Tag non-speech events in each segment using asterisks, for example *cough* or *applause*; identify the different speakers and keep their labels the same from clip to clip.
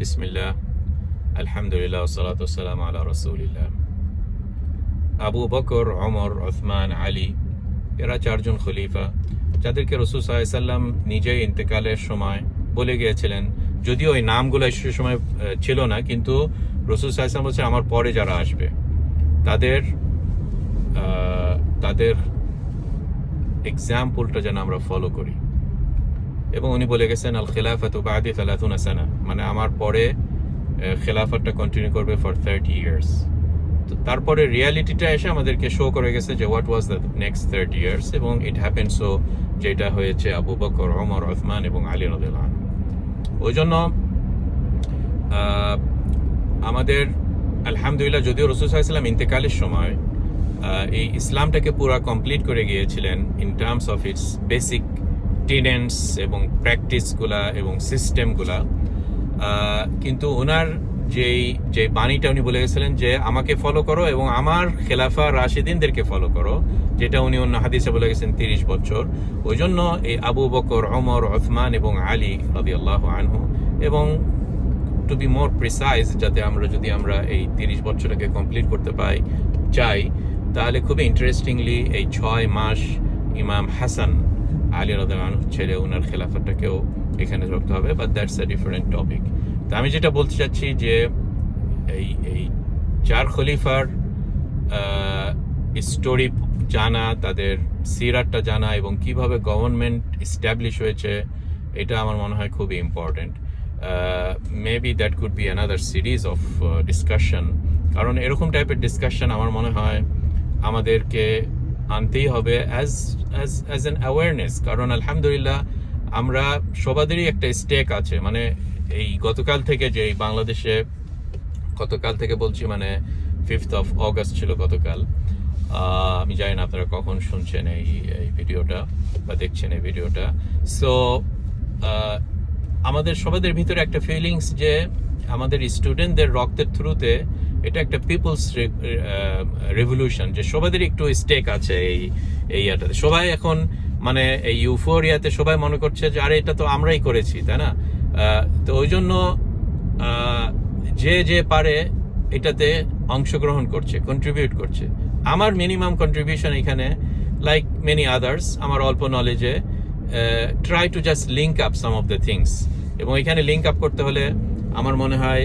Speaker 1: বিসমিল্লাহ আলহামদুলিল্লাহ সালাত সালাম আলা রসুলিল্লাহ আবু বকর অমর ওসমান আলী এরা চারজন খলিফা। যাদেরকে রসুল সাল্লাম নিজেই ইন্তেকালের সময় বলে গিয়েছিলেন। যদিও ওই নামগুলো সে সময় ছিল না, কিন্তু রসুল সাল্লাম বলছে, আমার পরে যারা আসবে, তাদের তাদের এক্সাম্পলটা যেন আমরা ফলো করি। এবং উনি বলে গেছেন, আল খিলাফাত বাদি সালাতুন সানা। মানে আমার পরে খেলাফতটা কন্টিনিউ করবে ফর থার্টি ইয়ার্স তো তারপরে রিয়ালিটিটা এসে আমাদেরকে শো করে গেছে যে what was the next thirty years এবং ইট হ্যাপেন সো যেটা হয়েছে আবু বকর, ওমর, ওসমান এবং আলী রদুল্লাহ ওই জন্য আমাদের, আলহামদুলিল্লাহ যদিও রসুল সাল্লাম ইন্তেকালের সময় এই ইসলামটাকে পুরা কমপ্লিট করে গিয়েছিলেন in terms of its basic tenets এবং প্র্যাকটিসগুলা এবং সিস্টেমগুলা কিন্তু ওনার যেই যে বাণীটা উনি বলে গেছিলেন যে আমাকে ফলো করো এবং আমার খেলাফা রাশিদিনদেরকে ফলো করো, যেটা উনি অন্য হাদিসে বলে গেছেন তিরিশ বছর। ওই জন্য এই আবু বকর অমর ওসমান এবং আলী রবি আল্লাহ আনহু এবং টু বি মোর প্রিসাইজ যাতে আমরা যদি আমরা এই তিরিশ বছরটাকে কমপ্লিট করতে পাই, চাই, তাহলে খুবই ইন্টারেস্টিংলি এই ছয় মাস ইমাম হাসান আলী রদান ছেড়ে ওনার খেলাফতটাকেও এখানে রাখতে হবে but that's a different topic তা আমি যেটা বলতে চাচ্ছি যে এই এই চার খলিফার স্টোরি জানা, তাদের সিরাটটা জানা এবং কীভাবে গভর্নমেন্ট এস্টাবলিশ হয়েছে, এটা আমার মনে হয় খুবই important maybe that could be another series of discussion কারণ এরকম টাইপের ডিসকাশন আমার মনে হয় আমাদেরকে আনতেই হবে as as as an awareness কারণ আলহামদুলিল্লাহ আমরা সবাদেরই একটা স্টেক আছে। মানে এই গতকাল থেকে যে বাংলাদেশে, গতকাল থেকে বলছি মানে ফিফথ অফ অগস্ট ছিল গতকাল। আমি জানি না আপনারা কখন শুনছেন এই এই ভিডিওটা বা দেখছেন এই ভিডিওটা। সো আমাদের সবাদের ভিতরে একটা ফিলিংস যে আমাদের স্টুডেন্টদের রক্তের থ্রুতে এটা একটা পিপলস রেভলিউশন যে সবাদের একটু স্টেক আছে এই এই ইয়াটাতে। সবাই এখন মানে এই ইউফোরিয়াতে সবাই মনে করছে যে, আরে এটা তো আমরাই করেছি, তাই না? তো ওই জন্য যে যে পারে এটাতে অংশগ্রহণ করছে কন্ট্রিবিউট করছে। আমার মিনিমাম কন্ট্রিবিউশন এখানে লাইক মেনি আদার্স আমার অল্প নলেজে try to just link up some of the things এবং এখানে লিঙ্ক আপ করতে হলে আমার মনে হয়,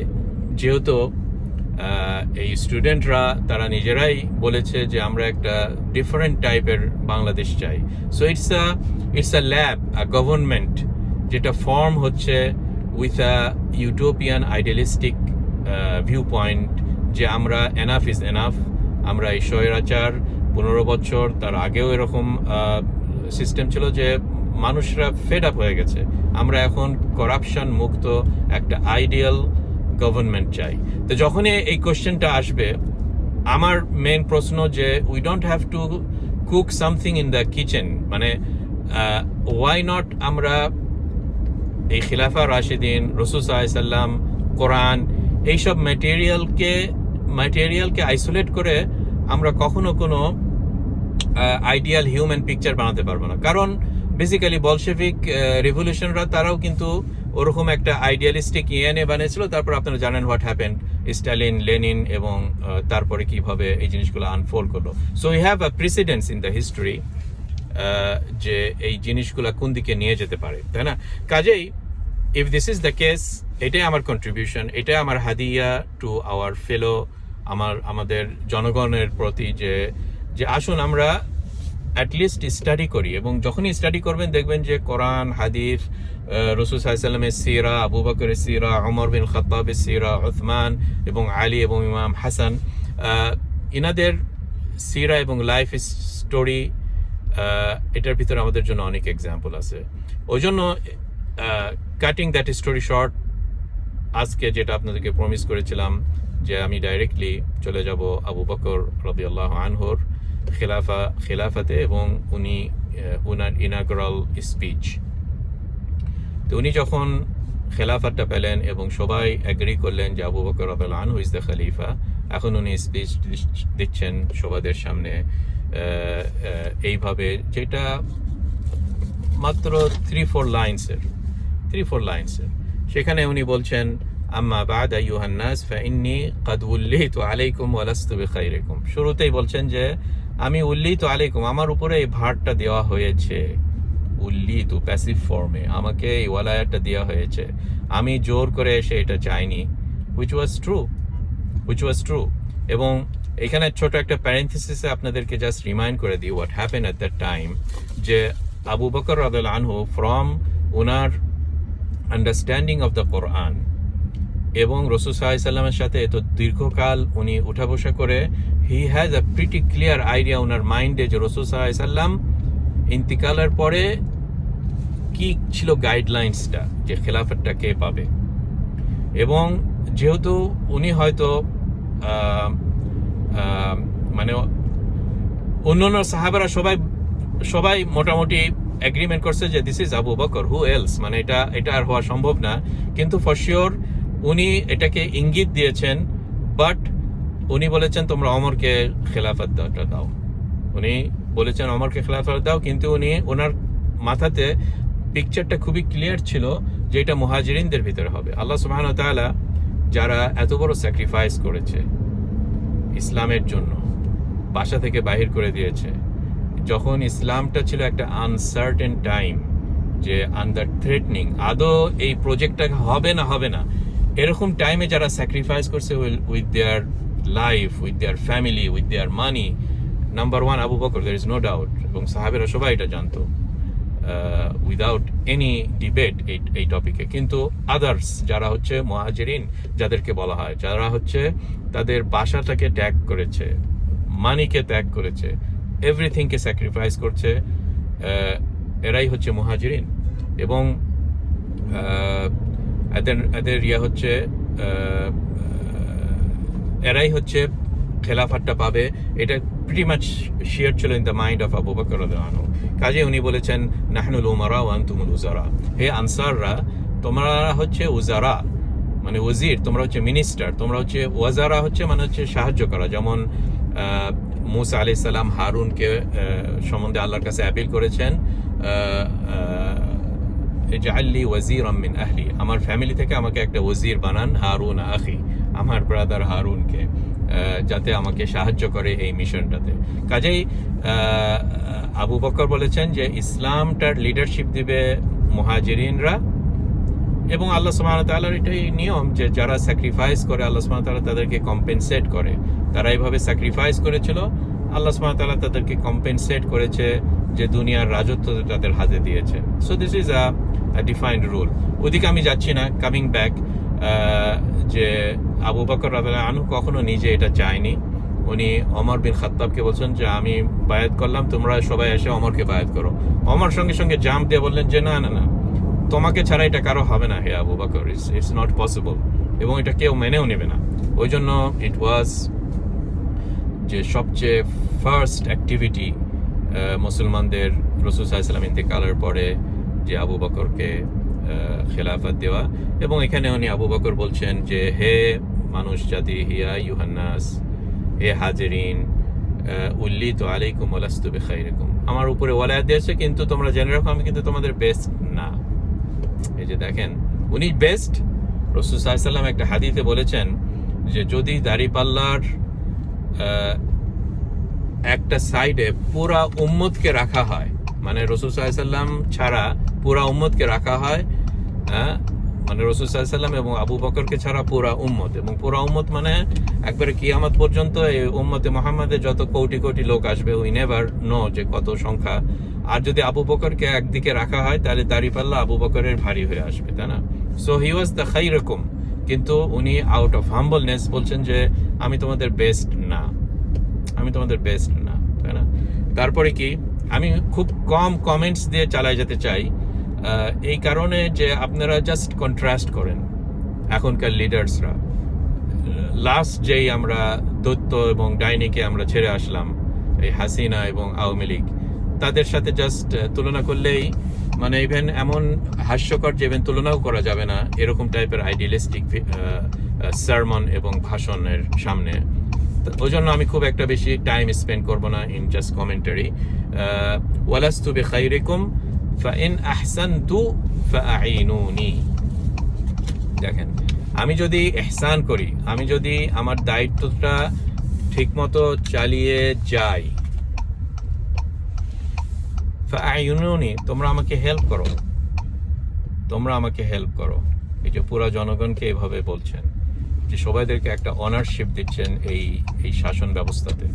Speaker 1: যেহেতু এই স্টুডেন্টরা, তারা নিজেরাই বলেছে যে আমরা একটা ডিফারেন্ট টাইপের বাংলাদেশ চাই। So it's a it's a lab a government যেটা ফর্ম হচ্ছে with a utopian idealistic view point যে আমরা এনাফ ইজ এনাফ আমরা এই স্বৈরাচার, পনেরো বছর, তার আগেও এরকম সিস্টেম ছিল যে মানুষরা ফেড আপ হয়ে গেছে। আমরা এখন করাপশন মুক্ত একটা আইডিয়াল গভর্নমেন্ট চাই। তো যখনই এই কোশ্চেনটা আসবে, আমার মেন প্রশ্ন যে we don't have to cook something in the kitchen মানে ওয়াই নট আমরা এই খিলাফা রাশিদিন, রসুল সাল্লাম, কোরআন, এইসব ম্যাটেরিয়ালকে ম্যাটেরিয়ালকে আইসোলেট করে আমরা কখনো কোনো আইডিয়াল হিউম্যান পিকচার বানাতে পারব না। কারণ বেসিক্যালি বলশেভিক রেভলিউশনরা তারাও কিন্তু ওরকম একটা আইডিয়ালিস্টিক ইএনএ বানিয়েছিল। তারপর আপনারা জানেন হোয়াট হ্যাপেন স্টালিন লেনিন এবং তারপরে কীভাবে এই জিনিসগুলো আনফোল্ড করল। So we have a precedence in the history যে এই জিনিসগুলো কোন দিকে নিয়ে যেতে পারে, তাই না? কাজেই if this is the case এটাই আমার কন্ট্রিবিউশন এটাই আমার হাদিয়া টু আওয়ার ফেলো আমার, আমাদের জনগণের প্রতি যে যে আসুন আমরা অ্যাটলিস্ট স্টাডি করি এবং যখনই স্টাডি করবেন দেখবেন যে কোরআন, হাদিস রসুল সাল্লামের সিরা, আবু বকরের সিরা অমর বিন খত্তাবের সিরা ওসমান এবং আলী এবং ইমাম হাসান ইনাদের সিরা এবং লাইফ স্টোরি এটার ভিতরে আমাদের জন্য অনেক এক্সাম্পল আছে। ওই জন্য কাটিং দ্যাট স্টোরি শর্ট আজকে যেটা আপনাদেরকে প্রমিস করেছিলাম যে আমি ডাইরেক্টলি চলে যাব আবু বকর রবি আল্লাহ আনহর খেলাফা খেলাফাতে এবং উনি উনার ইনাগরাল স্পিচ তো উনি যখন খেলাফাতটা পেলেন এবং সবাই এগ্রি করলেন যে আবু বকর রবি আনহু দ্য খালিফা এখন উনি স্পিচ দিচ্ছেন সবাদের সামনে এইভাবে যেটা মাত্র থ্রি ফোর লাইন্সের থ্রি ফোর লাইন্সের সেখানে উনি বলছেন, আম্মা বাদ আইয়ুহান নাস ফাইন্নি কাদ উল্লিহিতু আলাইকুম ওয়া লাস্তু বিখাইরিকুম। শুরুতেই বলছেন যে আমি উল্লিহিতু আলাইকুম, আমার উপরে এই ভারটা দেওয়া হয়েছে। উল্লিহিতু প্যাসিভ ফর্মে আমাকে এই ওয়ালায়াতটা দেওয়া হয়েছে। আমি জোর করে এসে এটা চাইনি which was true which was true এবং এখানে ছোট একটা প্যারেন্থিসিসে আপনাদেরকে জাস্ট রিমাইন্ড করে দিই what happen at that time যে আবু বকর রাদুল আনহু ফ্রম ওনার আন্ডারস্ট্যান্ডিং অফ দ্য কোরআন এবং রসুল সাল্লামের সাথে এত দীর্ঘকাল উনি উঠা বসা করে he has a pretty clear idea ওনার মাইন্ডে যে রসুল সাল্লাম ইন্তিকালের পরে কি ছিল গাইডলাইন্সটা যে খেলাফতটা কে পাবে। এবং যেহেতু উনি হয়তো মানে অন্যান্য সাহাবারা সবাই সবাই মোটামুটি এগ্রিমেন্ট করছে যে this is Abu Bakr who else মানে এটা এটা আর হওয়া সম্ভব না। কিন্তু ফর শিওর উনি এটাকে ইঙ্গিত দিয়েছেন বাট উনি বলেছেন, তোমরা অমরকে খেলাফত দাও উনি বলেছেন, অমরকে খেলাফত দাও। কিন্তু উনি ওনার মাথাতে পিকচারটা খুবই ক্লিয়ার ছিল যে এটা মুহাজিরিনদের ভিতরে হবে। আল্লাহ সুবহান তাআলা যারা এত বড় স্যাক্রিফাইস করেছে ইসলামের জন্য, বাসা থেকে বাহির করে দিয়েছে, যখন ইসলামটা ছিল একটা আনসার্টেন টাইম যে আন্ডার থ্রেটনিং আদৌ এই প্রজেক্টটা হবে না হবে না, এরকম টাইমে যারা স্যাক্রিফাইস করছে with their life with their family with their money number one Abu Bakr there is no doubt এবং সাহাবেরা সবাই এটা জানতো উইদাউট এনি ডিবেট এই এই টপিকে কিন্তু আদার্স যারা হচ্ছে মহাজেরিন, যাদেরকে বলা হয়, যারা হচ্ছে তাদের বাসাটাকে ত্যাগ করেছে মানিকে ত্যাগ করেছে এভরিথিংকে স্যাক্রিফাইস করছে এরাই হচ্ছে মহাজেরিন। এবং এদের এদের ইয়ে হচ্ছে এরাই হচ্ছে খেলাফাতটা পাবে। এটা প্রিটি মাচ শিয়ার ছিল in the mind of Abu Bakr রাদিয়াল্লাহু কাজে উনি বলেছেন নাহনুল উমারা ওয়া আনতুমুল উজারা। হে আনসাররা তোমরা হচ্ছে উজারা মানে ওজির তোমরা হচ্ছে মিনিস্টার তোমরা হচ্ছে ওয়াজারা হচ্ছে মানে হচ্ছে সাহায্য করা যেমন মুসা আলি সালাম হারুনকে সম্বন্ধে আল্লাহর কাছে অ্যাপিল করেছেন আহ, জাআল্লি ওয়াজিরাম আহলি। আমার ফ্যামিলি থেকে আমাকে একটা ওজির বানান হারুন আখি। আমার ব্রাদার হারুনকে যাতে আমাকে সাহায্য করে এই মিশনটাতে। কাজেই আবু বকর বলেছেন যে ইসলামটার লিডারশিপ দিবে মুহাজিরিনরা এবং আল্লাহ ওয়া তাআলার এটাই নিয়ম যে যারা স্যাক্রিফাইস করে, আল্লাহ ওয়া তাআলা তাদেরকে কম্পেনসেট করে। তারা এইভাবে স্যাক্রিফাইস করেছিল, আল্লাহ ওয়া তাআলা তাদেরকে কম্পেনসেট করেছে যে দুনিয়ার রাজত্ব তাদের হাতে দিয়েছে। So this is a defined rule ওদিকে আমি যাচ্ছি না কামিং ব্যাক যে আবু বকর রাদিয়াল্লাহু আনহু কখনো নিজে এটা চায়নি। উনি অমর বিন খাত্তাবকে বলছেন যে, আমি বায়াত করলাম, তোমরা সবাই এসে অমরকে বায়াত করো। অমর সঙ্গে সঙ্গে জাম্প দিয়ে বললেন যে, না না না, তোমাকে ছাড়া এটা কারও হবে না হে Abu Bakr. It's it's not possible এবং এটা কেউ মেনেও নেবে না। ওই জন্য ইট ওয়াজ যে সবচেয়ে ফার্স্ট অ্যাক্টিভিটি মুসলমানদের রসুল সাল্লাম ইন্তেকালের পরে যে আবু বকরকে খেলাফত দেওয়া। এবং এখানে উনি আবু বকর বলছেন যে, হে মানুষ জাতি, হিয়া ইউহান্নাস, হে হাজেরিন উল্লি তো আলাইকুম ওলাস্তু বেখাইরকুম। আমার উপরে ওয়ালায়াত দিয়েছে, কিন্তু তোমরা জেনে রাখো, আমি কিন্তু তোমাদের বেস্ট না। এই যে দেখেন, উনি বেস্ট রসুল সাল্লাম একটা হাদিতে বলেছেন যে, যদি দাড়িপাল্লার একটা সাইডে পুরা উম্মতকে রাখা হয় মানে রসুল সাল্লাম ছাড়া পুরা উম্মতকে রাখা হয় হ্যাঁ, মানে রসুল সাল্লাম এবং আবু বকরকে ছাড়া পুরা উম্মত। এবং পুরা উম্মত মানে একবারে কিয়ামত পর্যন্ত এই উম্মতে মোহাম্মদের যত কোটি কোটি লোক আসবে উই নেভার নো যে কত সংখ্যা। আর যদি আবু বকরকে একদিকে রাখা হয় তাহলে দাড়িপাল্লা আবু বকরের ভারী হয়ে আসবে তাই না? সো হি ওয়াজ দ্য খাই রকম কিন্তু উনি আউট অফ হাম্বলনেস বলছেন যে আমি তোমাদের বেস্ট না। আমি তোমাদের বেস্ট না। তাই না? তারপরে কি? আমি খুব কম কমেন্টস দিয়ে চালাই যেতে চাই। এই কারণে যে আপনারা জাস্ট কন্ট্রাস্ট করেন এখনকার লিডার্সরা লাস্ট যেই আমরা দত্ত এবং ডাইনিকে আমরা ছেড়ে আসলাম, এই হাসিনা এবং আওয়ামী লীগ, তাদের সাথে জাস্ট তুলনা করলেই মানে ইভেন এমন হাস্যকর যে ইভেন তুলনাও করা যাবে না, এরকম টাইপের আইডিয়ালিস্টিক সারমন এবং ভাষণের সামনে। ওই জন্য আমি খুব একটা বেশি টাইম স্পেন্ড করব না ইন জাস্ট কমেন্টারি ওয়ালাস্তু বিখাইরিকুম ফাইন আহসানতু ফাআইনুনি দেখেন, আমি যদি এহসান করি, আমি যদি আমার দায়িত্বটা ঠিকমতো চালিয়ে যাই ফাআইনুনি তোমরা আমাকে হেল্প করো। তোমরা আমাকে হেল্প করো। এই যে পুরো জনগণকে এভাবে বলছেন, যে সবাইদেরকে একটা অনারশিপ দিচ্ছেন এই এই শাসন ব্যবস্থাতে।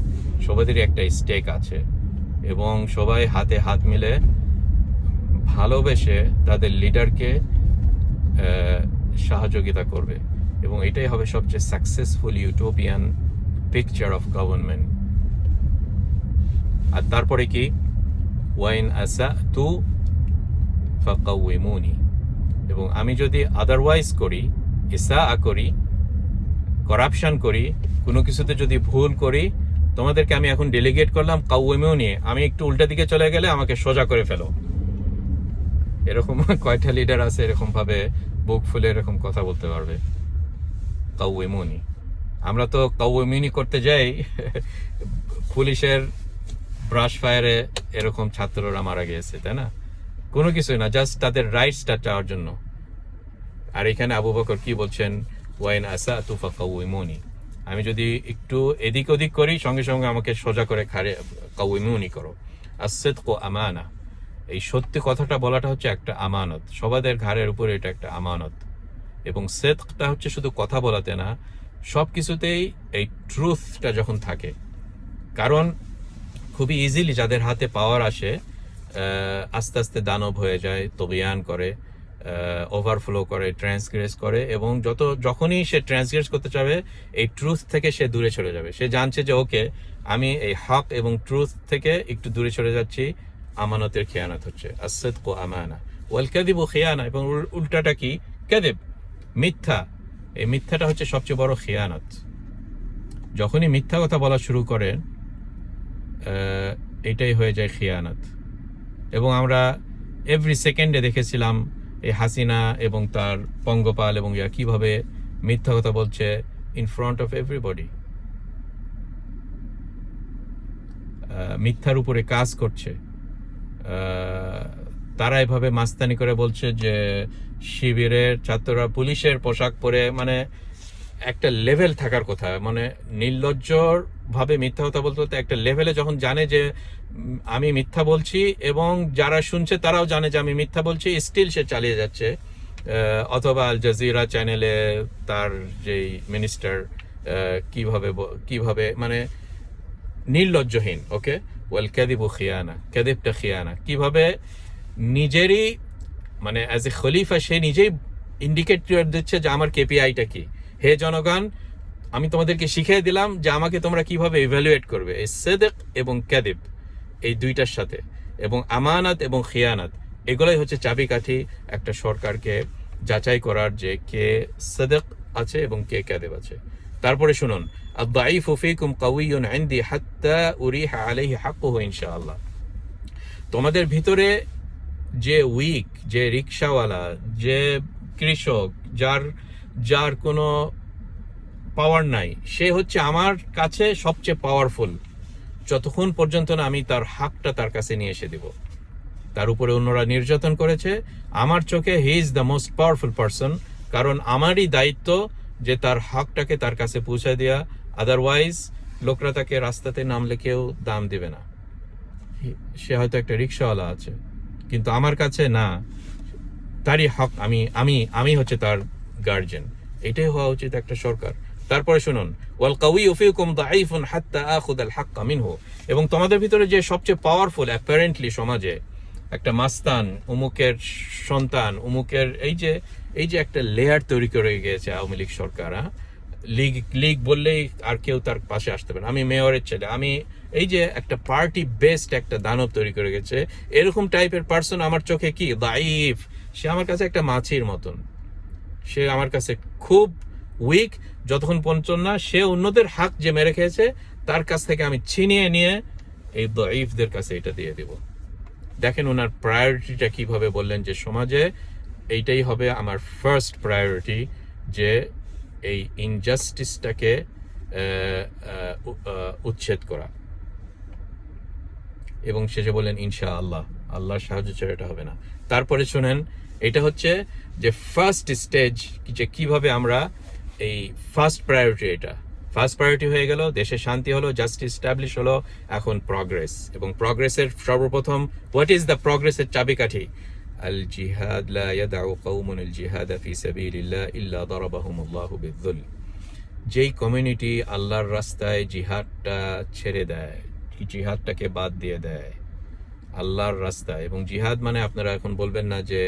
Speaker 1: সবাইদেরই একটা স্টেক আছে এবং সবাই হাতে হাত মিলে ভালোবেসে তাদের লিডারকে সহযোগিতা করবে। এবং এটাই হবে সবচেয়ে successful utopian picture of government আর তারপরে কি? ওয়াইন আসা তু ফাকাউইমুনি। এবং আমি যদি আদারওয়াইজ করি ইসা করি করাপশন করি, কোনো কিছুতে যদি ভুল করি, তোমাদেরকে আমি এখন ডেলিগেট করলাম কাউএমেও নিয়ে আমি একটু উল্টা দিকে চলে গেলে আমাকে সোজা করে ফেলো। এরকম *laughs* কয়টা লিডার আছে এরকম ভাবে বুক ফুলে এরকম কথা বলতে পারবে? কাউএমুনি আমরা তো কাউএমিনি করতে যাই, *laughs* পুলিশের ব্রাশ ফায়ারে এরকম ছাত্ররা মারা গিয়েছে, তাই না? কোনো কিছুই না জাস্ট তাদের রাইটসটা চাওয়ার জন্য। আর এখানে আবু বকর কি বলছেন? ওয়াইন আসা তুফা কাউইমুনি আমি যদি একটু এদিক ওদিক করি, সঙ্গে সঙ্গে আমাকে সোজা করে খারে কাউইমুনি করো। আসেদ কো আমানা। এই সত্যি কথাটা বলাটা হচ্ছে একটা আমানত। সবাদের ঘাড়ের উপরে এটা একটা আমানত। এবং সেদটা হচ্ছে শুধু কথা বলাতে না সব কিছুতেই এই ট্রুথটা যখন থাকে। কারণ খুবই ইজিলি যাদের হাতে পাওয়ার আসে আস্তে আস্তে দানব হয়ে যায়, তবিয়ান করে ওভারফ্লো করে ট্রান্সগ্রেস করে এবং যত, যখনই সে ট্রান্সগ্রেস করতে চাবে, এই ট্রুথ থেকে সে দূরে চলে যাবে। সে জানছে যে ওকে আমি এই হক এবং ট্রুথ থেকে একটু দূরে চলে যাচ্ছি আমানতের খেয়ানত হচ্ছে। আসেদ কো আমানা। ওয়াল কাদিব খেয়ানা। এবং উল্টাটা কি? কাদিব মিথ্যা। এই মিথ্যাটা হচ্ছে সবচেয়ে বড় খেয়ানত। যখনই মিথ্যা কথা বলা শুরু করেন এটাই হয়ে যায় খেয়ানত। এবং আমরা এভরি সেকেন্ডে দেখেছিলাম এই হাসিনা এবং তার পঙ্গপাল এবং ইয়া কীভাবে মিথ্যা কথা বলছে ইন ফ্রন্ট অফ এভরিবডি মিথ্যার উপরে কাজ করছে। তারা এভাবে মাস্তানি করে বলছে যে শিবিরের ছাত্ররা পুলিশের পোশাক পরে মানে একটা লেভেল থাকার কথা। মানে নির্লজ্জর ভাবে মিথ্যা কথা বলতে বলতে একটা লেভেলে যখন জানে যে আমি মিথ্যা বলছি এবং যারা শুনছে তারাও জানে যে আমি মিথ্যা বলছি স্টিল সে চালিয়ে যাচ্ছে। অথবা আল জাজিরা চ্যানেলে তার যেই মিনিস্টার কীভাবে কীভাবে মানে নির্লজ্জহীন ওকে ওয়েল ক্যাদিবু খিয়ানা ক্যাদিবটা খিয়ানা। কীভাবে নিজেরই মানে অ্যাজ এ খলিফা সে নিজেই ইন্ডিকেট দিচ্ছে যে আমার কেপিআইটা কি? হে জনগণ, আমি তোমাদেরকে শিখিয়ে দিলাম যে আমাকে তোমরা কীভাবে ইভ্যালুয়েট করবে। এই সেদেক এবং ক্যাদিব এই দুইটার সাথে। এবং আমানত এবং খিয়ানাত, এগুলোই হচ্ছে চাবিকাঠি একটা সরকারকে যাচাই করার যে কে সেদেক আছে এবং কে ক্যাদেব আছে। তারপরে শুনুন আদাই ফুফিকুম কাউইয়ুন আইন্দি হাত্তা উরিহা আলহি হাক্কু ইনশাআল্লাহ। তোমাদের ভিতরে যে উইক যে রিক্সাওয়ালা যে কৃষক, যার যার কোনো পাওয়ার নাই, সে হচ্ছে আমার কাছে সবচেয়ে পাওয়ারফুল যতক্ষণ পর্যন্ত না আমি তার হাকটা তার কাছে নিয়ে এসে দিব। তার উপরে অন্যরা নির্যাতন করেছে। আমার চোখে he is the most powerful person কারণ আমারই দায়িত্ব যে তার হকটাকে তার কাছে পৌঁছে দেওয়া আদারওয়াইজ লোকরা তাকে রাস্তাতে নামলে কেউ দাম দিবে না। সে হয়তো একটা রিক্সাওয়ালা আছে, কিন্তু আমার কাছে না। তারই হক আমি আমি আমি হচ্ছে তার গার্জেন এটাই হওয়া উচিত একটা সরকার। তারপরে শুনুন, ওয়াল কাউই ফিকুম দাঈফুন হাত্তা আখুদ আল হাক্কা মিনহু। এবং তোমাদের ভিতরে যে সবচেয়ে পাওয়ারফুল অ্যাপারেন্টলি সমাজে, একটা মাস্তান, উমুকের সন্তান, উমুকের এই যে এই যে একটা লেয়ার তৈরি করে গিয়েছে আওয়ামী লীগ সরকার হ্যাঁ? লীগ লীগ বললেই আর কেউ তার পাশে আসতে পারে। আমি মেয়রের ছেলে। আমি এই যে একটা পার্টি বেসড একটা দানব তৈরি করে গেছে, এরকম টাইপের পার্সন আমার চোখে কি? দাইফ সে আমার কাছে একটা মাছির মতন। সে আমার কাছে খুব উইক যতক্ষণ পঞ্চন না সে অন্যদের হাক যে মেরে খেয়েছে, তার কাছ থেকে আমি ছিনিয়ে নিয়ে এই দইফদের কাছে এটা দিয়ে দেব। দেখেন ওনার প্রায়োরিটিটা কীভাবে বললেন যে সমাজে এইটাই হবে আমার ফার্স্ট প্রায়োরিটি যে এই ইনজাস্টিসটাকে উচ্ছেদ করা। এবং শেষে বললেন ইনশা আল্লাহ আল্লাহর সাহায্য ছাড়া এটা হবে না। তারপরে শুনেন, এটা হচ্ছে যে ফার্স্ট স্টেজ যে কীভাবে আমরা এই ফার্স্ট প্রায়োরিটি এটা ফার্স্ট প্রায়োরিটি হয়ে গেল, দেশে শান্তি হলো জাস্টিস স্টাবলিশ হলো, এখন প্রগ্রেস এবং প্রগ্রেসের সর্বপ্রথম হোয়াট ইজ দ্য প্রগ্রেসের চাবিকাঠি? আল জিহাদ লা ইয়াদাউ কওমুন আল জিহাদ ফি সাবিলিল্লাহ ইল্লা দারাবাহুমুল্লাহু বিযুল যেই কমিউনিটি আল্লাহর রাস্তায় জিহাদটা ছেড়ে দেয়, জিহাদটাকে বাদ দিয়ে দেয়, আল্লাহর রাস্তায়। এবং জিহাদ মানে আপনারা এখন বলবেন না যে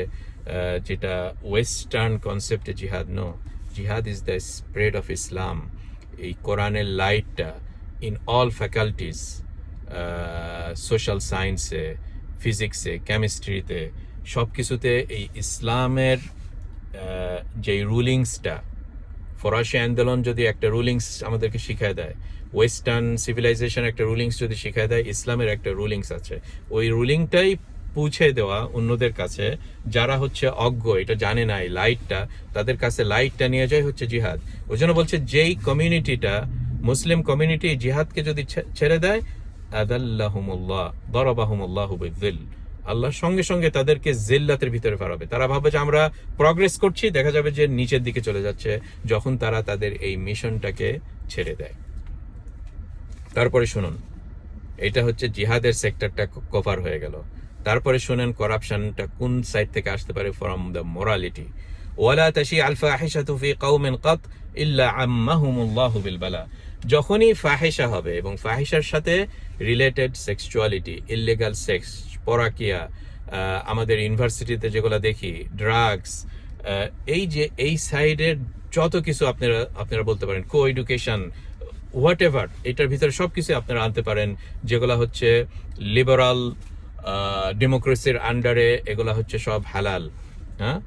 Speaker 1: যেটা ওয়েস্টার্ন কনসেপ্টে জিহাদ নো জিহাদ is the spread of Islam এই কোরআনের লাইটটা ইন অল ফ্যাকাল্টিস সোশ্যাল সায়েন্সে ফিজিক্সে কেমিস্ট্রিতে সব কিছুতে এই ইসলামের যে রুলিংসটা, ফরাসি আন্দোলন যদি একটা রুলিংস আমাদেরকে শিখায় দেয়, ওয়েস্টার্ন সিভিলাইজেশন একটা রুলিংস যদি শিখায় দেয়, ইসলামের একটা রুলিংস আছে। ওই রুলিংটাই পৌঁছে দেওয়া অন্যদের কাছে, যারা হচ্ছে অজ্ঞ, এটা জানে না এই লাইটটা, তাদের কাছে লাইটটা নিয়ে যায় হচ্ছে জিহাদ। ওই জন্য বলছে যেই কমিউনিটিটা, মুসলিম কমিউনিটি জিহাদকে যদি ছেড়ে দেয়, আদাল্লাহুমুল্লাহ, দরবাহুমুল্লাহ বিল আল্লাহ সঙ্গে সঙ্গে তাদেরকে জেল্লাতের ভিতরে ফেরাবে তারা ভাবে যে আমরা প্রগ্রেস করছি, দেখা যাবে যে নিচের দিকে চলে যাচ্ছে, যখন তারা তাদের এই মিশনটাকে ছেড়ে দেয়। তারপরে শুনুন, এটা হচ্ছে জিহাদের সেক্টরটা কভার হয়ে গেল। তারপরে শুনেন করাপশনটা কোন সাইড থেকে আসতে পারে ফ্রম দ্য মোরালিটি ওয়ালা তাশি আলফা আহিশাতু ফি কওমিন কাত ইল্লা আম্মাহুমুল্লাহু বিল বালা। যখনই ফাহিশা হবে এবং ফাহিশার সাথে রিলেটেড সেক্সুয়ালিটি ইলিগাল সেক্স পরাকিয়া আমাদের ইউনিভার্সিটিতে যেগুলো দেখি ড্রাগস এই যে এই সাইডের যত কিছু আপনারা আপনারা বলতে পারেন কো এডুকেশন হোয়াট এভার এটার ভিতরে সব কিছু আপনারা আনতে পারেন, যেগুলো হচ্ছে লিবারাল ডেমোক্রেসির আন্ডারে এগুলা হচ্ছে সব হালাল হ্যাঁ?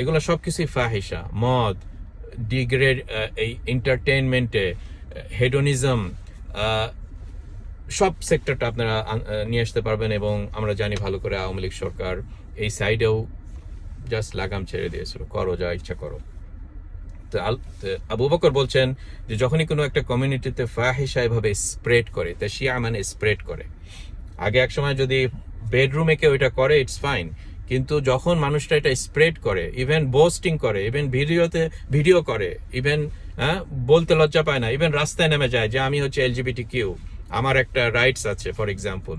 Speaker 1: এগুলো সব কিছুই ফাহিসা, মদ ডিগ্রেড এই এন্টারটেনমেন্টে হেডোনিজম সব সেক্টরটা আপনারা নিয়ে আসতে পারবেন এবং আমরা জানি ভালো করে আওয়ামী লীগ সরকার এই সাইডেও জাস্ট লাগাম ছেড়ে দিয়েছিল। করো যা ইচ্ছা করো। আবু বকর বলছেন যে যখনই কোনো একটা কমিউনিটিতে ফাহিসা এভাবে স্প্রেড করে, তা শিয়া মানে স্প্রেড করে। আগে এক সময় যদি বেডরুমে কেউ এটা করে ইটস ফাইন কিন্তু যখন মানুষটা এটা স্প্রেড করে ইভেন বোস্টিং করে ইভেন ভিডিওতে ভিডিও করে ইভেন বলতে লজ্জা পায় না ইভেন রাস্তায় নেমে যায় যে আমি হচ্ছে এলজিবিটি কিউ আমার একটা রাইটস আছে ফর এক্সাম্পল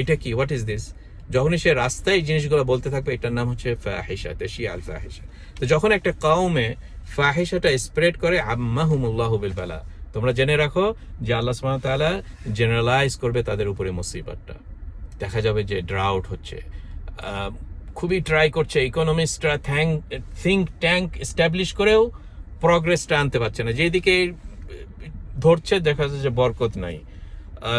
Speaker 1: এটা কি? হোয়াট ইজ দিস যখনই সে রাস্তায় জিনিসগুলো বলতে থাকবে, এটার নাম হচ্ছে ফাহিসা তেশি আল ফাহিসা তো যখন একটা কাউমে ফাহিসাটা স্প্রেড করে, আম্মাহুমুল্লাহ বিল বালা তোমরা জেনে রাখো যে আল্লাহ সুবহানাহু তাআলা জেনারেলাইজ করবে তাদের উপরে মুসিবতটা। দেখা যাবে যে ড্রাউট হচ্ছে। খুবই ট্রাই করছে ইকোনমিস্টরা থ্যাঙ্ক থিঙ্ক ট্যাঙ্ক এস্টাবলিশ করেও প্রগ্রেসটা আনতে পারছে না। যেদিকে ধরছে, দেখা যাচ্ছে যে বরকত নাই।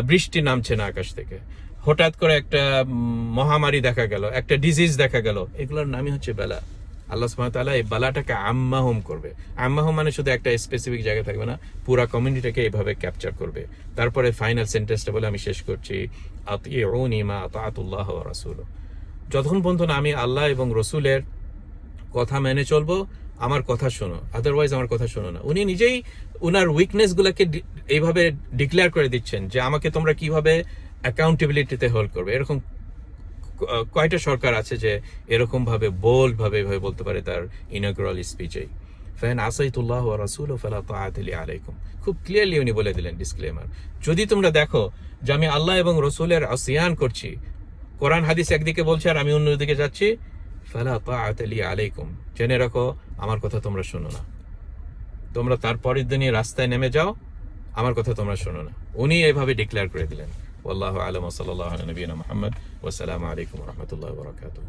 Speaker 1: বৃষ্টি নামছে না আকাশ থেকে। হঠাৎ করে একটা মহামারী দেখা গেল, একটা ডিজিজ দেখা গেল। এগুলোর নামই হচ্ছে বেলা। আল্লাহ তাআলা এই বালাটাকে আম্মাহুম করবে। আম্মাহুম মানে শুধু একটা স্পেসিফিক জায়গায় থাকবে না, পুরা কমিউনিটিটাকে এইভাবে ক্যাপচার করবে। তারপরে ফাইনাল সেন্টেন্সটা বলে আমি শেষ করছি, আতিউনি মা আতাআতুল্লাহ ওয়া যতক্ষণ পর্যন্ত না আমি আল্লাহ এবং রসুলের কথা মেনে চলবো আমার কথা শোনো আদারওয়াইজ আমার কথা শোনো না। উনি নিজেই উনার উইকনেস গুলাকে এইভাবে ডিক্লেয়ার করে দিচ্ছেন যে আমাকে তোমরা কীভাবে অ্যাকাউন্টেবিলিটিতে হোল্ড করবে। এরকম কয়টা সরকার আছে যে এরকম ভাবে বোল্ড ভাবে এভাবে বলতে পারে তার ইনগ্রাল স্পিচেই ফ্যান আসাইতুল্লাহ রাসূল ফালা তাআতালি আলাইকুম। খুব ক্লিয়ারলি উনি বলে দিলেন ডিসক্লেমার যদি তোমরা দেখো যে আমি আল্লাহ এবং রসুলের আসিয়ান করছি, কোরআন হাদিস একদিকে বলছে আর আমি অন্যদিকে যাচ্ছি ফালা তাআতালি আলাইকুম জেনে রাখো আমার কথা তোমরা শোনো না তোমরা তারপরের দিনই রাস্তায় নেমে যাও আমার কথা তোমরা শোনো না উনি এইভাবে ডিক্লেয়ার করে দিলেন والله اعلم وصلى الله على نبينا محمد والسلام عليكم ورحمه الله وبركاته